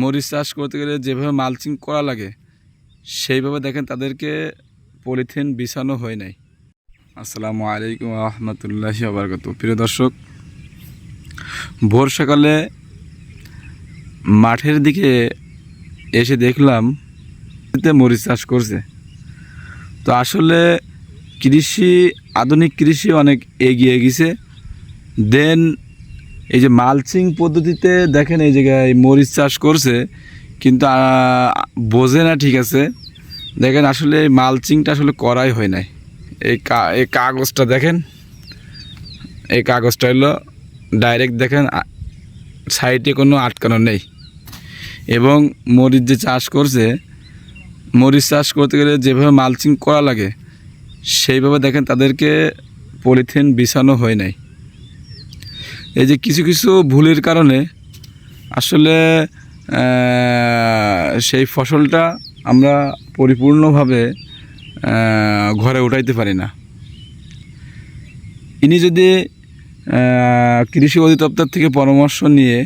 মরিচ চাষ করতে গেলে যেভাবে মালচিং করা লাগে, সেইভাবে দেখেন তাদেরকে পলিথিন বিছানো হয় নাই। আসসালামু আলাইকুম রহমতুল্লাহি আবরকাত প্রিয় দর্শক ভোর সকালে মাঠের দিকে এসে দেখলাম মরিচ চাষ করছে। তো আসলে কৃষি, আধুনিক কৃষি অনেক এগিয়ে গেছে। দেন এই যে মালচিং পদ্ধতিতে দেখেন এই জায়গায় মরিচ চাষ করছে, কিন্তু বোঝে না ঠিক আছে। দেখেন আসলে মালচিংটা আসলে করাই হয় নাই। এই এই কাগজটা দেখেন, এই কাগজটা হলো ডাইরেক্ট দেখেন সাইডে কোনো আটকানো নেই। এবং মরিচ যে চাষ করছে, মরিচ চাষ করতে গেলে যেভাবে মালচিং করা লাগে, সেইভাবে দেখেন তাদেরকে পলিথিন বিছানো হয় নাই। এই যে কিছু কিছু ভুলের কারণে আসলে সেই ফসলটা আমরা পরিপূর্ণভাবে ঘরে উঠাইতে পারি না। ইনি যদি কৃষি অধিদপ্তর থেকে পরামর্শ নিয়ে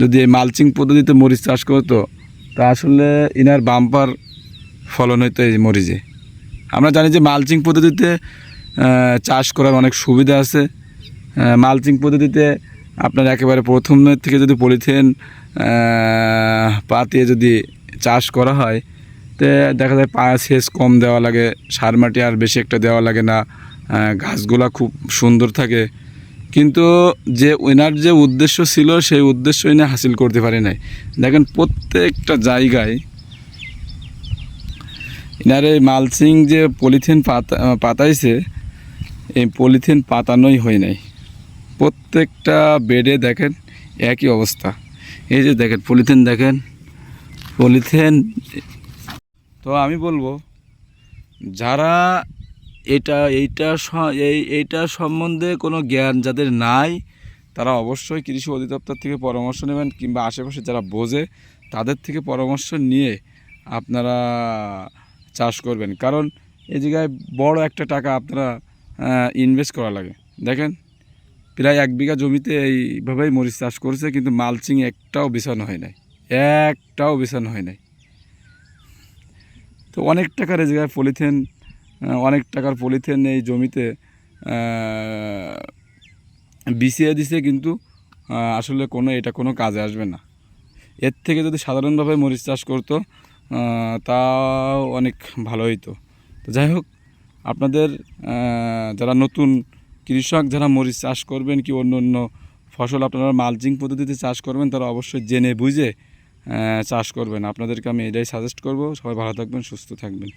যদি মালচিং পদ্ধতিতে মরিচ চাষ করতো, তা আসলে ইনার বাম্পার ফলন হইতো এই মরিচে। আমরা জানি যে মালচিং পদ্ধতিতে চাষ করার অনেক সুবিধা আছে। মালচিং পদ্ধতিতে আপনার একেবারে প্রথমের থেকে যদি পলিথিন পাতিয়ে যদি চাষ করা হয়, তে দেখা যায় পা সেচ কম দেওয়া লাগে, সার মাটি আর বেশি একটা দেওয়া লাগে না গাছগুলা খুব সুন্দর থাকে। কিন্তু যে ওনার যে উদ্দেশ্য ছিল, সেই উদ্দেশ্য এনে হাসিল করতে পারে নাই। দেখেন প্রত্যেকটা জায়গায় এনার এই মালচিং যে পলিথিন পাতা, পাতাইছে, এই পলিথিন পাতানোই হয় নাই। প্রত্যেকটা বেডে দেখেন একই অবস্থা। এই যে দেখেন, পলিথিন দেখেন, পলিথিন। তো আমি বলব, যারা এটা, এইটা এই, এইটা সম্বন্ধে কোনো জ্ঞান যাদের নাই, তারা অবশ্যই কৃষি অধিদপ্তর থেকে পরামর্শ নেবেন কিংবা আশেপাশে যারা বোঝে, তাদের থেকে পরামর্শ নিয়ে আপনারা চাষ করবেন। কারণ এই জায়গায় বড় একটা টাকা আপনারা ইনভেস্ট করা লাগে। দেখেন? প্রায় এক বিঘা জমিতে এইভাবেই মরিচ চাষ করছে, কিন্তু মালচিং একটাও বিছানো হয় নাই। একটাও বিছানো হয় নাই। তো অনেক টাকার এই জায়গায় পলিথিন অনেক টাকার পলিথিন এই জমিতে বিছিয়ে দিছে, কিন্তু আসলে কোনো, এটা কোনো কাজে আসবে না। এর থেকে যদি সাধারণভাবে মরিচ চাষ করতো তাও অনেক ভালো হইতো। তো যাই হোক, আপনাদের যারা নতুন কৃষক যারা মরিচ চাষ করবেন কি অন্য অন্য ফসল আপনারা মালচিং পদ্ধতিতে চাষ করবেন, তারা অবশ্যই জেনে বুঝে চাষ করবেন। আপনাদেরকে আমি এটাই সাজেস্ট করব। সবাই ভালো থাকবেন, সুস্থ থাকবেন।